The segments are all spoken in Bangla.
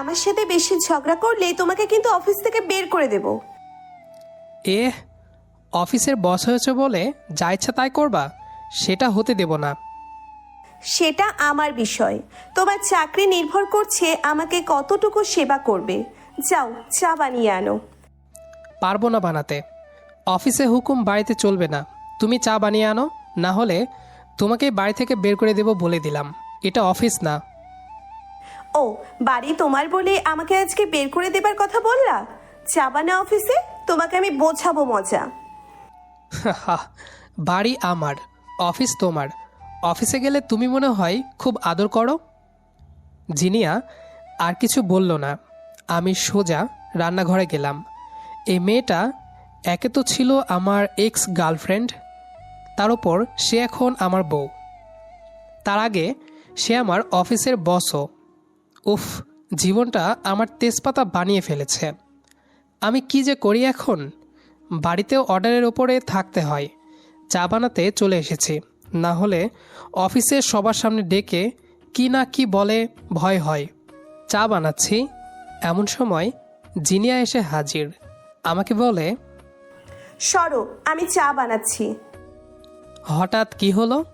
আমার সাথে বেশি ঝগড়া করলে তোমাকে কিন্তু অফিস থেকে বের করে দেব। এ অফিসের বস হয়েছে বলে যা ইচ্ছা তাই করবা সেটা হতে দেব না। সেটা আমার বিষয়। তোমার চাকরি নির্ভর করছে আমাকে কতটুকু সেবা করবে। যাও চা বানিয়ে আনো। পারব না বানাতে। অফিসে হুকুম বাড়িতে চলবে না। তুমি চা বানিয়ে আনো না হলে তোমাকে বাড়ি থেকে বের করে দেব বলে দিলাম। এটা অফিস না। ও, বাড়ি তোমার বলে আমাকে আজকে বের করে দেবার কথা বললা? যাবা না অফিসে? তোমাকে আমি বোঝাবো মজা। বাড়ি আমার, অফিস তোমার। অফিসে গেলে তুমি মনে হয় খুব আদর করো? জিনিয়া, আর কিছু বলল না। আমি সোজা রান্নাঘরে গেলাম। এই মেয়েটা একে তো ছিল আমার এক্স গার্লফ্রেন্ড তার ওপর সে এখন আমার বউ। তার আগে সে আমার অফিসের বসও। উফ জীবনটা আমার তেজপাতা বানিয়ে ফেলেছে। আমি কি যে করি এখন? বাড়িতেও অর্ডারের ওপরে থাকতে হয়। চা বানাতে চলে এসেছি। না হলে অফিসের সবার সামনে ডেকে কি না কি বলে ভয় হয়। চা বানাচ্ছি। এমন সময় জিনিয়া এসে হাজির। আমাকে বলে সরো আমি চা বানাচ্ছি। হঠাৎ কি হলো?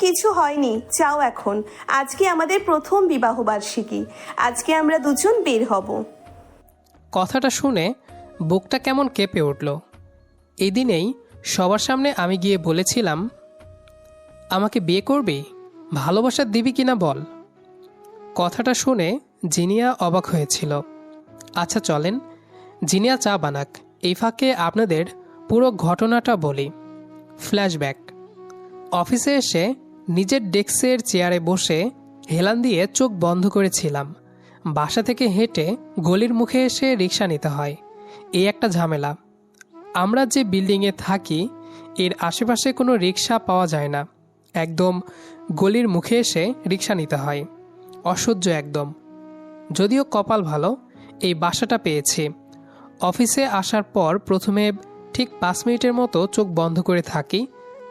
কিছু হয়নি, চাও এখন। আজকে আমাদের প্রথম বিবাহ বার্ষিকী। আজকে আমরা দুজন বের হব। কথাটা শুনে বুকটা কেমন কেঁপে উঠল। এই দিনেই সবার সামনে আমি গিয়ে বলেছিলাম, আমাকে বিয়ে করবি? ভালোবাসা দিবি কিনা বল? কথাটা শুনে জিনিয়া অবাক হয়েছিল। আচ্ছা চলেন। জিনিয়া, চা বানাক। এই ফাঁকে আপনাদের পুরো ঘটনাটা বলি। ফ্ল্যাশব্যাক। অফিসে এসে নিজের ডেস্কের চেয়ারে বসে হেলান দিয়ে চোখ বন্ধ করেছিলাম। বাসা থেকে হেঁটে গলির মুখে এসে রিক্সা নিতে হয়। এই একটা ঝামেলা। আমরা যে বিল্ডিংয়ে থাকি, এর আশেপাশে কোনো রিক্সা পাওয়া যায় না। একদম গলির মুখে এসে রিক্সা নিতে হয়। অসহ্য একদম। যদিও কপাল ভালো, এই বাসাটা পেয়েছি। অফিসে আসার পর প্রথমে ঠিক পাঁচ মিনিটের মতো চোখ বন্ধ করে থাকি,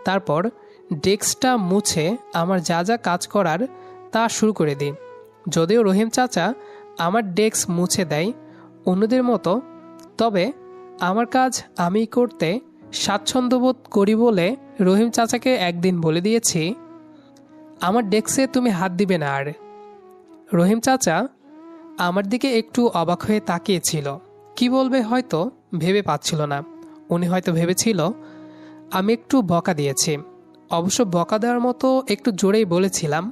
তারপর ডেস্কটা মুছে আমার যা যা কাজ করার তা শুরু করে দিই। যদিও রহিম চাচা আমার ডেস্ক মুছে দেয় অন্যদের মতো, তবে আমার কাজ আমি করতে স্বাচ্ছন্দ্যবোধ করি বলে রহিম চাচাকে একদিন বলে দিয়েছি, আমার ডেস্কে তুমি হাত দিবে না আর। রহিম চাচা আমার দিকে একটু অবাক হয়ে তাকিয়েছিল। কি বলবে হয়তো ভেবে পাচ্ছিল না। উনি হয়তো ভেবেছিল, আমি একটু বকা দিয়েছি। অবশ্য বকা দেওয়ার মতো একটু জোরেই বলেছিলাম।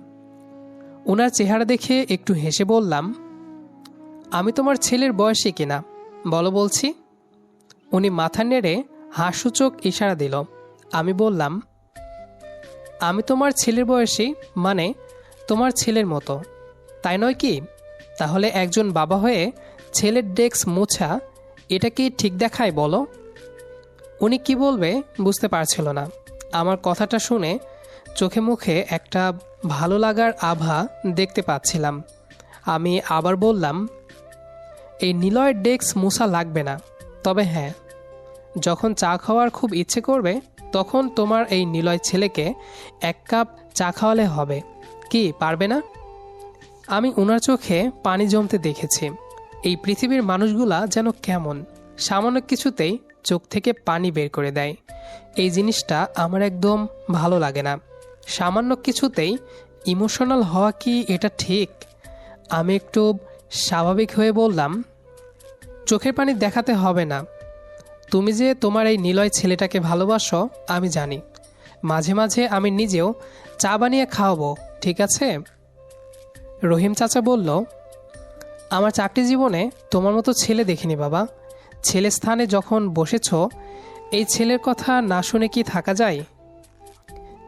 ওনার চেহারা দেখে একটু হেসে বললাম, আমি তোমার ছেলের বয়সী কিনা? বলো বলছি। উনি মাথা নেড়ে হাসসূচক ইশারা দিল। আমি বললাম, আমি তোমার ছেলের বয়সী মানে তোমার ছেলের মতো। তাই নয় কি? তাহলে একজন বাবা হয়ে ছেলের ডেস্ক মোছা, এটা কি ঠিক দেখায় বলো? উনি কি বলবে বুঝতে পারছিল না। আমার কথাটা শুনে চোখে মুখে একটা ভালো লাগার আভা দেখতে পাচ্ছিলাম। আমি আবার বললাম, এই নিলয়ের ডেস্ক মোছা লাগবে না। তবে হ্যাঁ যখন চা খাওয়ার খুব ইচ্ছে করবে, তখন তোমার এই নিলয় ছেলেকে এক কাপ চা খাওয়ালে হবে। কি, পারবে না? আমি ওনার চোখে পানি জমতে দেখেছি। এই পৃথিবীর মানুষগুলা যেন কেমন। সামান্য কিছুতেই চোখ থেকে পানি বের করে দেয়। এই জিনিসটা আমার একদম ভালো লাগে না। সামান্য কিছুতেই ইমোশনাল হওয়া কি এটা ঠিক? আমি একটু স্বাভাবিক হয়ে বললাম, চোখের পানি দেখাতে হবে না। তুমি যে তোমার এই নিলয় ছেলেটাকে ভালোবাসো, আমি জানি। মাঝে মাঝে আমি নিজেও চা বানিয়ে খাওয়াবো, ঠিক আছে? রহিম চাচা বলল, আমার চাকরি জীবনে তোমার মতো ছেলে দেখিনি বাবা। ছেলে স্থানে যখন বসেছ, এই ছেলের কথা না শুনে কি থাকা যায়?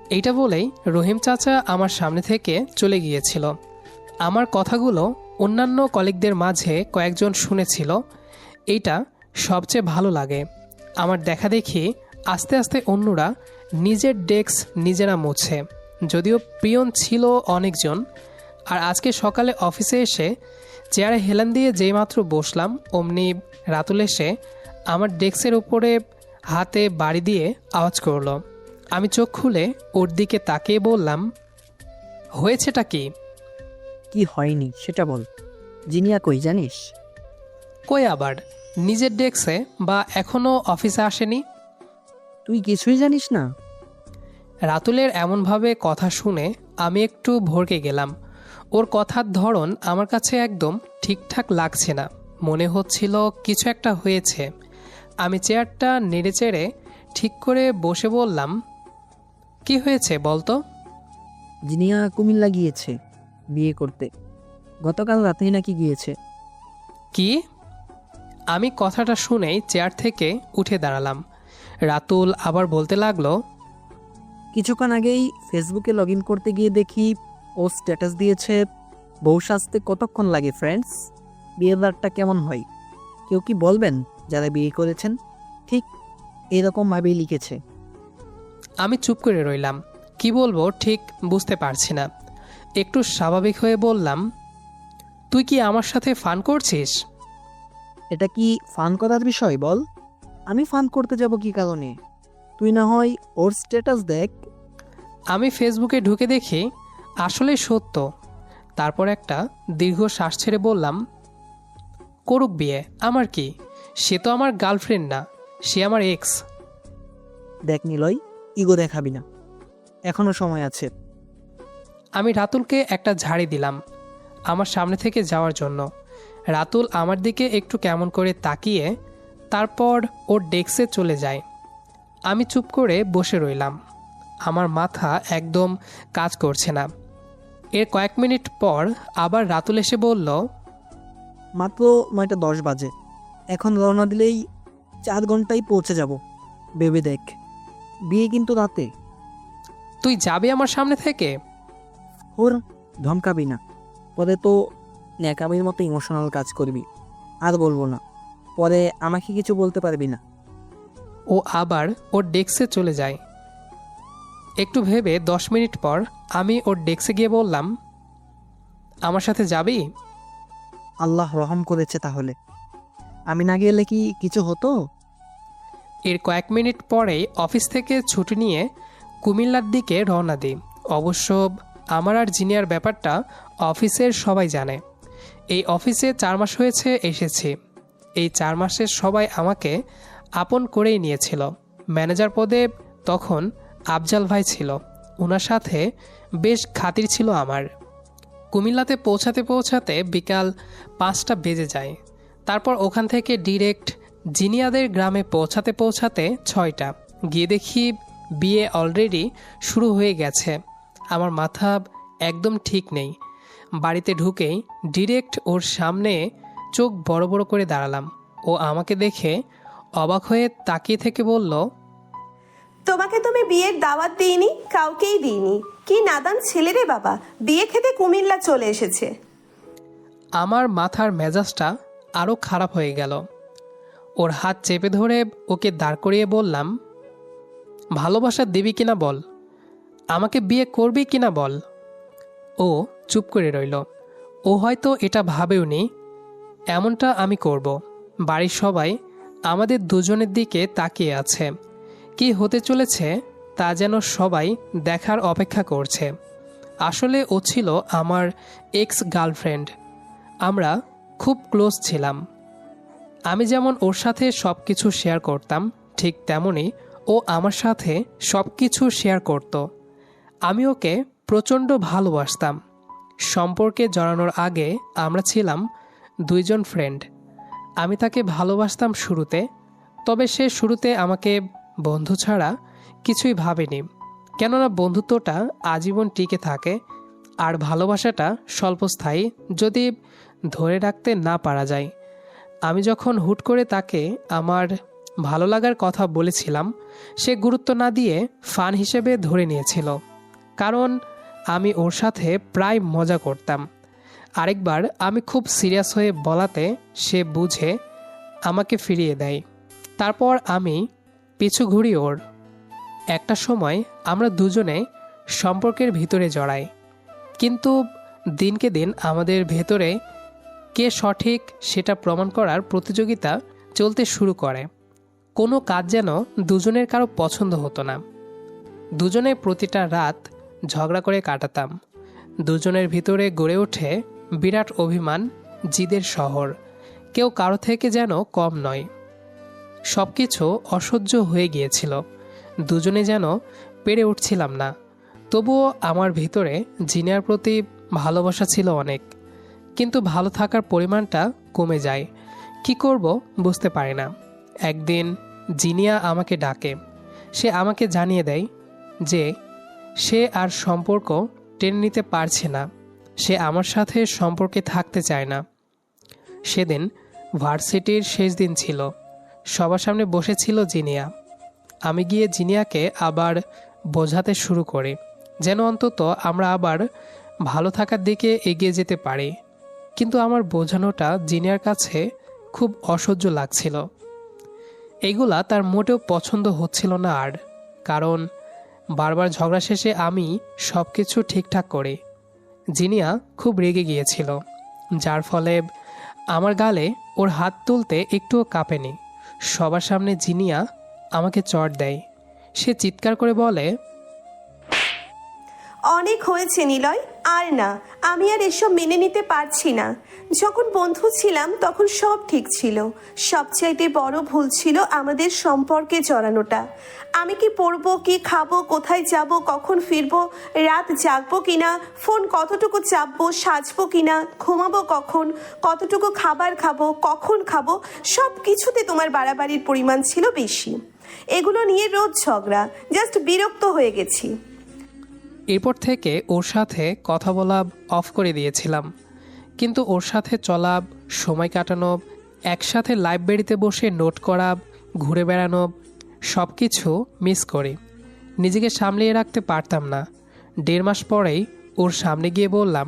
এইটা বলেই রহিম চাচা আমার সামনে থেকে চলে গিয়েছিল। আমার কথাগুলো অন্যান্য কলিগদের মাঝে কয়েকজন শুনেছিল। এইটা সবচেয়ে ভালো লাগে। আমার দেখা দেখি আস্তে আস্তে অন্যরা নিজের ডেস্ক নিজেরা মুছে। যদিও প্রিয়ন ছিল অনেকজন, আর আজকে সকালে অফিসে এসে চেয়ারে হেলান দিয়ে যেইমাত্র বসলাম অমনি রাতুল এসে আমার ডেস্কের উপরে হাতে বাড়ি দিয়ে আওয়াজ করল। আমি চোখ খুলে ওর দিকে তাকিয়ে বললাম হয়েছেটা কি? কি হয়নি সেটা বল। জিনিয়া কই জানিস? কই আবার? নিজের ডেস্কে বা এখনও অফিসে আসেনি? তুই কিছুই জানিস না? রাতুলের এমনভাবে কথা শুনে আমি একটু ভরকে গেলাম। ওর কথার ধরন আমার কাছে একদম ঠিকঠাক লাগছে না। মনে হচ্ছিল কিছু একটা হয়েছে। আমি চেয়ারটা নেড়ে চেড়ে ঠিক করে বসে বললাম কি হয়েছে বলতো? জিনিয়া কুমিল্লা গিয়েছে বিয়ে করতে। গতকাল রাতেই নাকি গিয়েছে। কি? আমি কথাটা শুনেই চেয়ার থেকে উঠে দাঁড়ালাম। রাতুল আবার বলতে লাগল কিছুক্ষণ আগেই ফেসবুকে লগ ইন করতে গিয়ে দেখি ও স্ট্যাটাস দিয়েছে বউ সাজতে কতক্ষণ লাগে ফ্রেন্ডস বিয়ের রাতটা কেমন হয়? কেউ কি বলবেন যারা বিয়ে করেছেন? ঠিক এরকমভাবেই লিখেছে। আমি চুপ করে রইলাম। কি বলব ঠিক বুঝতে পারছি না। একটু স্বাভাবিক হয়ে বললাম তুই কি আমার সাথে ফান করছিস? এটা কি ফান করার বিষয় বল? আমি ফান করতে যাব কি কারণে? তুই না হয় ওর স্ট্যাটাস দেখ। আমি ফেসবুকে ঢুকে দেখি আসলে সত্য। তারপর একটা দীর্ঘ শ্বাস ছেড়ে বললাম করুক বিয়ে আমার কি? সে তো আমার গার্লফ্রেন্ড না সে আমার এক্স। দেখ নিলয় ইগো দেখাবি না। এখনও সময় আছে। আমি রাতুলকে একটা ঝাড়ি দিলাম আমার সামনে থেকে যাওয়ার জন্য। রাতুল আমার দিকে একটু কেমন করে তাকিয়ে তারপর ওর ডেস্কে চলে যায়। আমি চুপ করে বসে রইলাম। আমার মাথা একদম কাজ করছে না। এর কয়েক মিনিট পর আবার রাতুল এসে বলল মাত্র নয়টা দশ বাজে। এখন রওনা দিলেই চার ঘন্টায় পৌঁছে যাব। ভেবে দেখ। বিয়ে কিন্তু রাতে। তুই যাবি আমার সামনে থেকে? ওর ধমকাবি না। পরে তো ন্যাকামির মতো ইমোশনাল কাজ করবি। আর বলব না। পরে আমাকে কিছু বলতে পারবি না। ও আবার ওর ডেস্কে চলে যায়। একটু ভেবে দশ মিনিট পর আমি ওর ডেস্কে গিয়ে বললাম আমার সাথে যাবি? আল্লাহ রহম করেছে তাহলে। আমি না গেলে কি কিছু হতো? এর কয়েক মিনিট পরেই অফিস থেকে ছুটি নিয়ে কুমিল্লার দিকে রওনা দিই। অবশ্য আমার আর জিনিয়ার ব্যাপারটা অফিসের সবাই জানে। এই অফিসে চার মাস হয়েছে এসেছি। এই চার মাসের সবাই আমাকে আপন করেই নিয়েছিল। ম্যানেজার পদে তখন আফজাল ভাই ছিল। ওনার সাথে বেশ খাতির ছিল আমার। কুমিল্লাতে পৌঁছাতে পৌঁছাতে বিকাল পাঁচটা বেজে যায়। তারপর ওখান থেকে ডিরেক্ট জিনিয়াদের গ্রামে পৌঁছাতে পৌঁছাতে ছয়টা। গিয়ে দেখি বিয়ে অলরেডি শুরু হয়ে গেছে। আমার মাথা একদম ঠিক নেই। বাড়িতে ঢুকেই ডিরেক্ট ওর সামনে চোখ বড় বড় করে দাঁড়ালাম। ও আমাকে দেখে অবাক হয়ে তাকিয়ে থেকে বলল তোমাকে তুমি বিয়ের দাওয়াত দিইনি, কাউকেই দিইনি। কি নাদান ছেলে রে বাবা, বিয়ে খেতে কুমিল্লা চলে এসেছে। আমার মাথার মেজাজটা আরও খারাপ হয়ে গেল। ওর হাত চেপে ধরে ওকে দাঁড় করিয়ে বললাম, ভালোবাসা দিবি কিনা বল? আমাকে বিয়ে করবি কিনা বল? ও চুপ করে রইল। ও হয়তো এটা ভাবেও নি, এমনটা আমি করব। বাড়ির সবাই আমাদের দুজনের দিকে তাকিয়ে আছে। কি হতে চলেছে তা যেন সবাই দেখার অপেক্ষা করছে। আসলে ও ছিল আমার এক্স গার্লফ্রেন্ড আমরা খুব ক্লোজ ছিলাম। আমি যেমন ওর সাথে সব কিছু শেয়ার করতাম, ঠিক তেমনই ও আমার সাথে সব কিছু শেয়ার করত। আমি ওকে প্রচণ্ড ভালোবাসতাম। সম্পর্কে জড়ানোর আগে আমরা ছিলাম দুইজন ফ্রেন্ড। আমি তাকে ভালোবাসতাম শুরুতে, তবে সে শুরুতে আমাকে বন্ধু ছাড়া কিছুই ভাবেনি। কেননা বন্ধুত্বটা আজীবন টিকে থাকে আর ভালোবাসাটা স্বল্পস্থায়ী যদি ধরে রাখতে না পারা যায়। আমি যখন হুট করে তাকে আমার ভালো লাগার কথা বলেছিলাম, সে গুরুত্ব না দিয়ে ফান হিসেবে ধরে নিয়েছিল। কারণ আমি ওর সাথে প্রায় মজা করতাম। আরেকবার আমি খুব সিরিয়াস হয়ে বলাতে সে বুঝে আমাকে ফিরিয়ে দেয়। তারপর আমি পিছু ঘুরি ওর। একটা সময় আমরা দুজনে সম্পর্কের ভিতরে জড়াই। কিন্তু দিনকে দিন আমাদের ভেতরে কে সঠিক সেটা প্রমাণ করার প্রতিযোগিতা চলতে শুরু করে। কোনো কাজ যেন দুজনের কারও পছন্দ হতো না। দুজনে প্রতিটা রাত ঝগড়া করে কাটাতাম। দুজনের ভিতরে গড়ে ওঠে বিরাট অভিমান, জিদের শহর। কেউ কারও থেকে যেন কম নয়। সব কিছু অসহ্য হয়ে গিয়েছিল। দুজনে যেন পেরে উঠছিলাম না। তবুও আমার ভিতরে জিনিয়ার প্রতি ভালোবাসা ছিল অনেক। কিন্তু ভালো থাকার পরিমাণটা কমে যায়। কি করব বুঝতে পারি না। একদিন জিনিয়া আমাকে ডাকে। সে আমাকে জানিয়ে দেয় যে সে আর সম্পর্ক টেনে নিতে পারছে না। সে আমার সাথে সম্পর্কে থাকতে চায় না। সেদিন ভার্সিটির শেষ দিন ছিল। সবার সামনে বসেছিল জিনিয়া। আমি গিয়ে জিনিয়াকে আবার বোঝাতে শুরু করি, যেন অন্তত আমরা আবার ভালো থাকার দিকে এগিয়ে যেতে পারি। কিন্তু আমার বোঝানোটা জিনিয়ার কাছে খুব অসহ্য লাগছিল। এগুলা তার মোটেও পছন্দ হচ্ছিল না আর, কারণ বারবার ঝগড়া শেষে আমি সব কিছু ঠিকঠাক করি। জিনিয়া খুব রেগে গিয়েছিল, যার ফলে আমার গালে ওর হাত তুলতে একটুও কাঁপেনি। সবার সামনে জিনিয়া আমাকে চট দেয়। সে চিৎকার করে বলে অনেক হয়েছে নিলয়। আর না, আমি আর এসব মেনে নিতে পারছি না। যখন বন্ধু ছিলাম, তখন সব ঠিক ছিল। সবচাইতে বড় ভুল ছিল আমাদের সম্পর্কে জড়ানোটা। আমি কি পড়ব, কি খাব, কোথায় যাব, কখন ফিরবো, রাত জাগবো কিনা, ফোন কতটুকু চাপবো, সাজবো কিনা, ঘুমাবো কখন, কতটুকু খাবার খাব, কখন খাব সব কিছুতে তোমার বাড়াবাড়ির পরিমাণ ছিল বেশি। এগুলো নিয়ে রোজ ঝগড়া জাস্ট বিরক্ত হয়ে গেছি। এরপর থেকে ওর সাথে কথা বলা অফ করে দিয়েছিলাম। কিন্তু ওর সাথে চলা, সময় কাটানো, একসাথে লাইব্রেরিতে বসে নোট করা, ঘুরে বেড়ানো সব কিছু মিস করি। নিজেকে সামলিয়ে রাখতে পারতাম না। দেড় মাস পরেই ওর সামনে গিয়ে বললাম,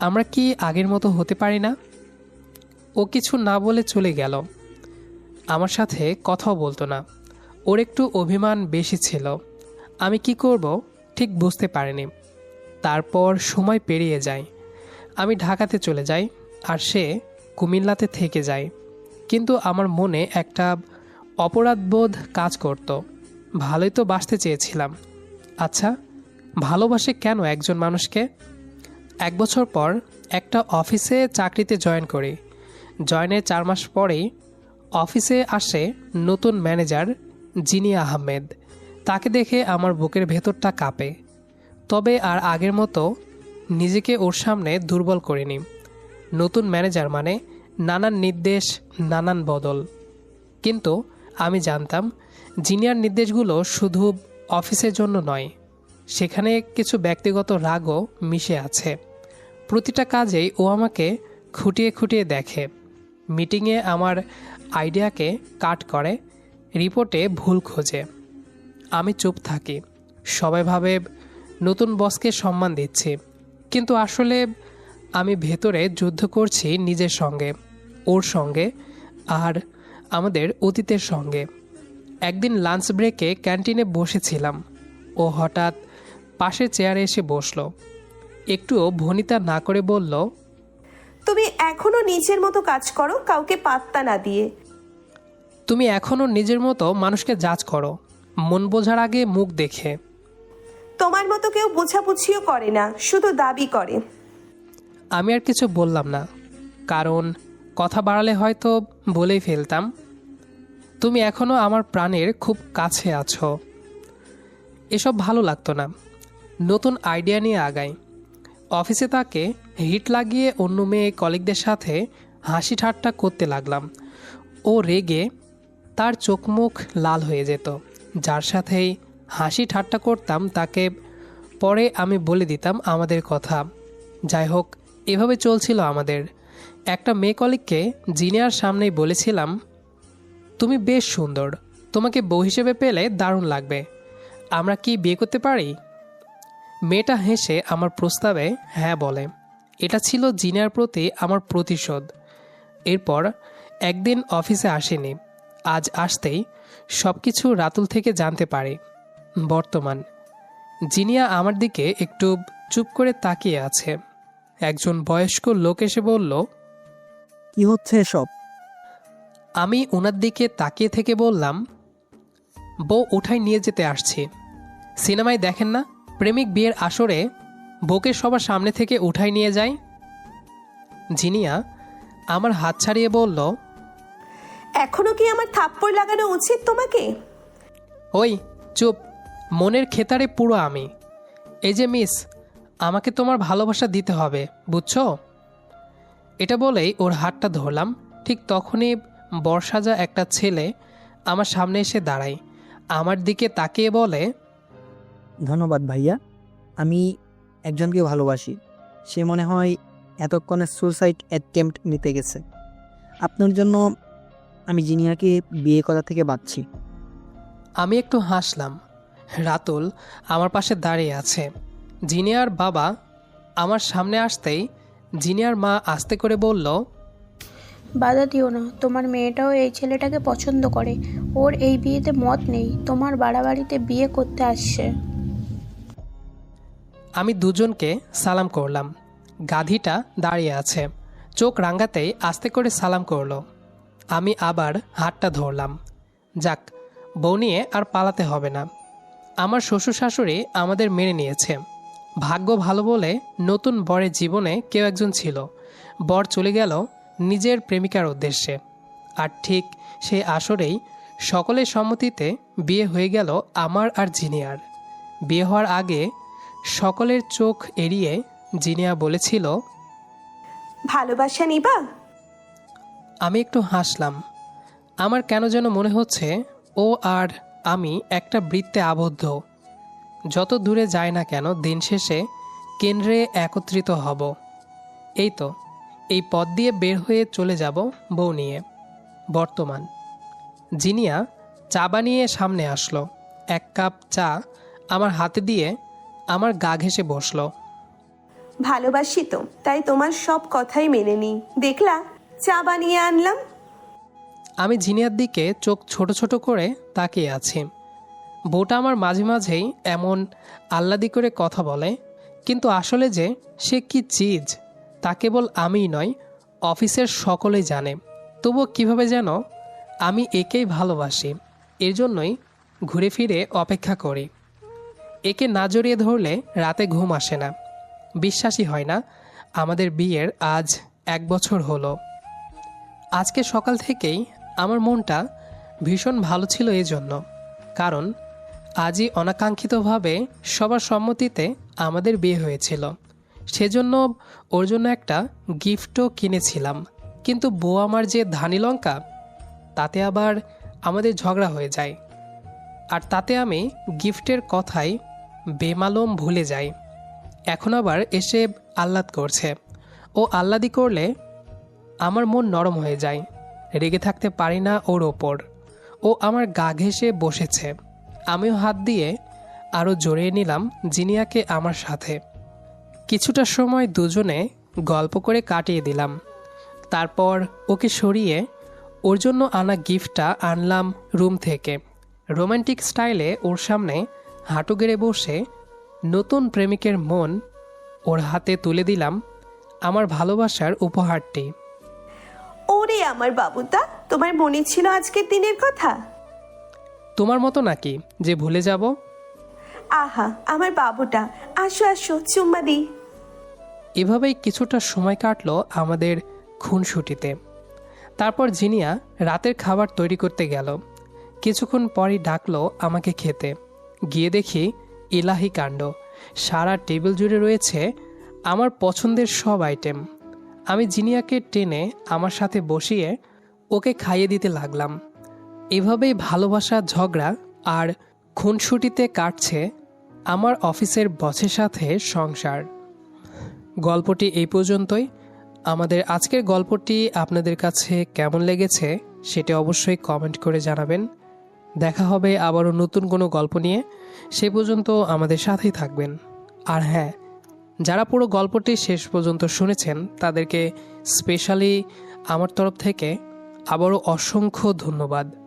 আমরা কি আগের মতো হতে পারি না? ও কিছু না বলে চলে গেল। আমার সাথে কথাও বলতো না। ওর একটু অভিমান বেশি ছিল। আমি কি করব? ঠিক বুঝতে পারিনি। তারপর সময় পেরিয়ে যায়। আমি ঢাকাতে চলে যাই আর সে কুমিল্লাতে থেকে যায়। কিন্তু আমার মনে একটা অপরাধবোধ কাজ করত। ভালোই তো বাসতে চেয়েছিলাম। আচ্ছা ভালোবাসে কেন একজন মানুষকে? এক বছর পর একটা অফিসে চাকরিতে জয়েন করি। জয়েনের চার মাস পরেই অফিসে আসে নতুন ম্যানেজার জিনি আহমেদ। তাকে দেখে আমার বুকের ভেতরটা কাঁপে। তবে আর আগের মতো নিজেকে ওর সামনে দুর্বল করে করিনি। নতুন ম্যানেজার মানে নানান নির্দেশ, নানান বদল। কিন্তু আমি জানতাম, জিনিয়ার নির্দেশগুলো শুধু অফিসের জন্য নয়, সেখানে কিছু ব্যক্তিগত রাগও মিশে আছে। প্রতিটা কাজেই ও আমাকে খুঁটিয়ে খুঁটিয়ে দেখে। মিটিংয়ে আমার আইডিয়াকে কাট করে, রিপোর্টে ভুল খোঁজে। আমি চুপ থাকি। সবাই ভাবে নতুন বসকে সম্মান দিচ্ছি। কিন্তু আসলে আমি ভেতরে যুদ্ধ করছি নিজের সঙ্গে ওর সঙ্গে আর আমাদের অতীতের সঙ্গে। একদিন লাঞ্চ ব্রেকে ক্যান্টিনে বসেছিলাম। ও হঠাৎ পাশের চেয়ারে এসে বসল। একটুও ভনিতা না করে বলল তুমি এখনও নিজের মতো কাজ করো কাউকে পাত্তা না দিয়ে। তুমি এখনও নিজের মতো মানুষকে জাজ করো। মন বোঝার আগে মুখ দেখে। তোমার মতো কেউ বোঝাবুঝিও করে না শুধু দাবি করে। আমি আর কিছু বললাম না কারণ কথা বাড়ালে হয়তো বলেই ফেলতাম। তুমি এখনও আমার প্রাণের খুব কাছে আছো। এসব ভালো লাগতো না। নতুন আইডিয়া নিয়ে আগাই। অফিসে তাকে হিট লাগিয়ে অন্য মেয়ে কলিগদের সাথে হাসি ঠাট্টা করতে লাগলাম। ও রেগে তার চোখ মুখ লাল হয়ে যেত। যার সাথেই হাসি ঠাট্টা করতাম, তাকে পরে আমি বলে দিতাম আমাদের কথা। যাই হোক, এভাবে চলছিল আমাদের। একটা মেয়ে কলিগকে জিনিয়ার সামনেই বলেছিলাম, তুমি বেশ সুন্দর, তোমাকে বউ হিসেবে পেলে দারুণ লাগবে। আমরা কি বিয়ে করতে পারি? মেয়েটা হেসে আমার প্রস্তাবে হ্যাঁ বলে। এটা ছিল জিনিয়ার প্রতি আমার প্রতিশোধ। এরপর একদিন অফিসে আসেনি। আজ আসতেই সব কিছু রাতুল থেকে জানতে পারি। বর্তমান। জিনিয়া আমার দিকে একটু চুপ করে তাকিয়ে আছে। একজন বয়স্ক লোক এসে বলল কি হচ্ছে এসব? আমি ওনার দিকে তাকিয়ে থেকে বললাম বউ উঠাই নিয়ে যেতে আসছি। সিনেমায় দেখেন না? প্রেমিক বিয়ের আসরে বউকে সবার সামনে থেকে উঠাই নিয়ে যায় জিনিয়া আমার হাত ছাড়িয়ে বলল এখনও কি আমার থাপ্পড় লাগানো উচিত তোমাকে? ওই চুপ। মনের খেতারে পুরো আমি। এই যে মিস আমাকে তোমার ভালোবাসা দিতে হবে বুঝছ? এটা বলেই ওর হাতটা ধরলাম। ঠিক তখনই বর্ষাজা একটা ছেলে আমার সামনে এসে দাঁড়ায়। আমার দিকে তাকিয়ে বলে ধন্যবাদ ভাইয়া আমি একজনকে ভালোবাসি। সে মনে হয় এতক্ষণে সুসাইড অ্যাটেম্প্ট নিতে গেছে। আপনার জন্য আমি জিনিয়াকে বিয়ে করা থেকে বাঁচছি। আমি একটু হাসলাম। রাতুল আমার পাশে দাঁড়িয়ে আছে। জিনিয়ার বাবা আমার সামনে আসতেই জিনিয়ার মা আস্তে করে বলল বাধা দিও না তোমার মেয়েটাও এই ছেলেটাকে পছন্দ করে। ওর এই বিয়েতে মত নেই তোমার বাড়াবাড়িতে বিয়ে করতে আসছে। আমি দুজনকে সালাম করলাম। গাধীটা দাঁড়িয়ে আছে। চোখ রাঙ্গাতেই আস্তে করে সালাম করল। আমি আবার হাতটা ধরলাম। যাক, বউ নিয়ে আর পালাতে হবে না। আমার শ্বশুর শাশুড়ি আমাদের মেনে নিয়েছে। ভাগ্য ভালো বলে নতুন বরের জীবনে কেউ একজন ছিল। বর চলে গেল নিজের প্রেমিকার উদ্দেশ্যে। আর ঠিক সেই আসরেই সকলের সম্মতিতে বিয়ে হয়ে গেল আমার আর জিনিয়ার। বিয়ে হওয়ার আগে সকলের চোখ এড়িয়ে জিনিয়া বলেছিল, ভালোবাসা নিবা? আমি একটু হাসলাম। আমার কেন যেন মনে হচ্ছে ও আর আমি একটা বৃত্তে আবদ্ধ। যত দূরে যায় না কেন দিন শেষে কেন্দ্রে একত্রিত হব। এই তো, এই পথ দিয়ে বের হয়ে চলে যাব বউ নিয়ে। বর্তমান। জিনিয়া চা বানিয়ে সামনে আসলো। এক কাপ চা আমার হাতে দিয়ে আমার গা ঘেসে বসল। ভালোবাসি তো, তাই তোমার সব কথাই মেনে নিই। দেখলা? চা বানিয়ে আনলাম। আমি জিনিয়ার দিকে চোখ ছোট ছোট করে তাকিয়ে আছি। বউটা আমার মাঝে মাঝেই এমন আহ্লাদি করে কথা বলে, কিন্তু আসলে যে সে কি চিজ, তা কেবল আমিই নয়, অফিসের সকলেই জানে। তবুও কীভাবে যেন আমি একেই ভালোবাসি, এর জন্যই ঘুরে ফিরে অপেক্ষা করি। একে না জড়িয়ে ধরলে রাতে ঘুম আসে না। বিশ্বাসই হয় না, আমাদের বিয়ের আজ এক বছর হলো। আজকে সকাল থেকেই আমার মনটা ভীষণ ভালো ছিল এই জন্য কারণ আজই অনাকাঙ্ক্ষিতভাবে সবার সম্মতিতে আমাদের বিয়ে হয়েছিল। সেজন্য ওর জন্য একটা গিফটও কিনেছিলাম। কিন্তু বউ আমার যে ধানি লঙ্কা, তাতে আবার আমাদের ঝগড়া হয়ে যায়। আর তাতে আমি গিফটের কথাই বেমালম ভুলে যাই। এখন আবার এসে আহ্লাদ করছে। ও আহ্লাদি করলে আমার মন নরম হয়ে যায়। রেগে থাকতে পারি না ওর ওপর। ও আমার গা ঘেঁষে বসেছে। আমিও হাত দিয়ে আরও জড়িয়ে নিলাম জিনিয়াকে আমার সাথে। কিছুটা সময় দুজনে গল্প করে কাটিয়ে দিলাম। তারপর ওকে সরিয়ে ওর জন্য আনা গিফটটা আনলাম রুম থেকে। রোমান্টিক স্টাইলে ওর সামনে হাঁটু গেড়ে বসে নতুন প্রেমিকের মন ওর হাতে তুলে দিলাম আমার ভালোবাসার উপহারটি। ওরে আমার বাবুটা তোমার মনে ছিল আজকের দিনের কথা? তোমার মতো নাকি যে ভুলে যাব? আহা আমার বাবুটা আসো আসো চুম্মা দি। এভাবেই কিছুটা সময় কাটলো আমাদের খুনসুটিতে। তারপর জিনিয়া রাতের খাবার তৈরি করতে গেল। কিছুক্ষণ পরই ডাকলো আমাকে খেতে। গিয়ে দেখি ইলাহি কাণ্ড। সারা টেবিল জুড়ে রয়েছে আমার পছন্দের সব আইটেম আমি জিনিয়াকে টেনে আমার সাথে বসিয়ে ওকে খাইয়ে দিতে লাগলাম। এভাবেই ভালোবাসা, ঝগড়া আর খুনসুটিতে কাটছে আমার অফিসের বসের সাথে সংসার। গল্পটি এই পর্যন্তই। আমাদের আজকের গল্পটি আপনাদের কাছে কেমন লেগেছে সেটা অবশ্যই কমেন্ট করে জানাবেন। দেখা হবে আবারও নতুন কোনো গল্প নিয়ে। সে পর্যন্ত আমাদের সাথেই থাকবেন। আর হ্যাঁ যারা পুরো গল্পটি শেষ পর্যন্ত শুনেছেন তাদেরকে স্পেশালি আমার তরফ থেকে আবারও অসংখ্য ধন্যবাদ।